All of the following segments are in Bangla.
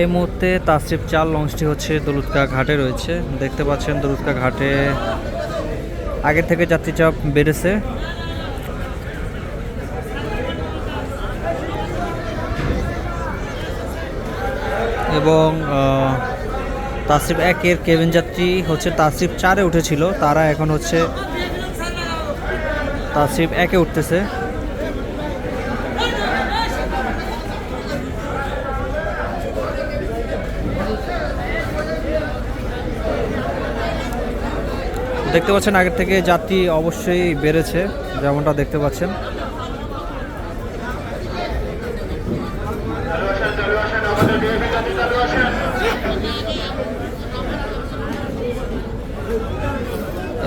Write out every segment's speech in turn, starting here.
এই মুহূর্তে তাসরিফ চার লঞ্চটি হচ্ছে দলুৎকা ঘাটে রয়েছে। দেখতে পাচ্ছেন দলুৎকা ঘাটে আগের থেকে যাত্রী চাপ বেড়েছে। এবং তাসরিফ একের কেবিন যাত্রী হচ্ছে তাসরিফ চারে উঠেছিল, তারা এখন হচ্ছে তাসরিফ একে উঠতেছে। দেখতে পাচ্ছেন আগের থেকে যাত্রী অবশ্যই বেড়েছে, যেমনটা দেখতে পাচ্ছেন।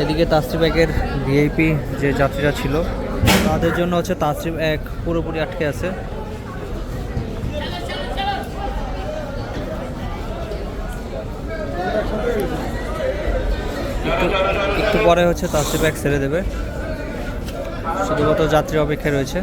এদিকে তাসরিফ একের ভিআইপি যে যাত্রীরা ছিল, তাদের জন্য হচ্ছে তাসরিফ এক পুরোপুরি আটকে আছে। একটু পরে হচ্ছে তাসিফ এক ছেড়ে দেবে। শুধুমাত্র যাত্রী অপেক্ষায় রয়েছে।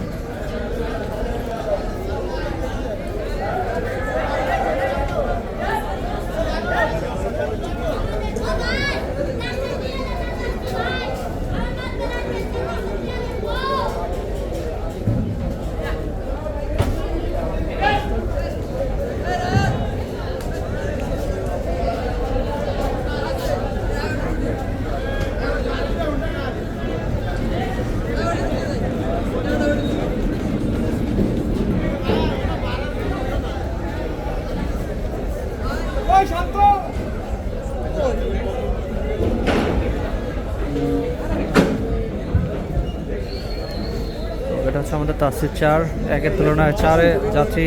এটা হচ্ছে আমাদের তাসির চার। একের তুলনায় চারে যাত্রী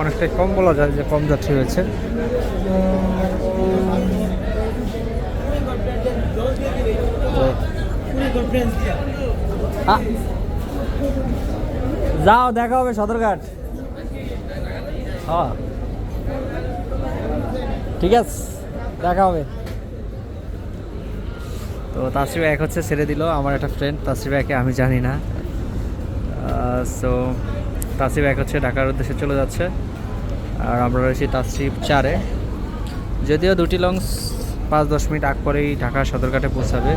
অনেকটাই কম বলা যায় যে কম যাত্রী হয়েছে যাও দেখা হবে সদরঘাট। হ্যাঁ। ঠিক আছে, দেখা হবে। তো তাসরিফ এক হচ্ছে ছেড়ে দিল, আমার একটা ফ্রেন্ড তাসরিফ একে আমি জানি না। সো তাসরিফ এক হচ্ছে ঢাকার উদ্দেশ্যে চলে যাচ্ছে। আর আমরা রয়েছি তাসরিফ চারে। যদিও দুটি লঞ্চ পাঁচ দশ মিনিট আগ পরেই ঢাকা সদরঘাটে পৌঁছাবে।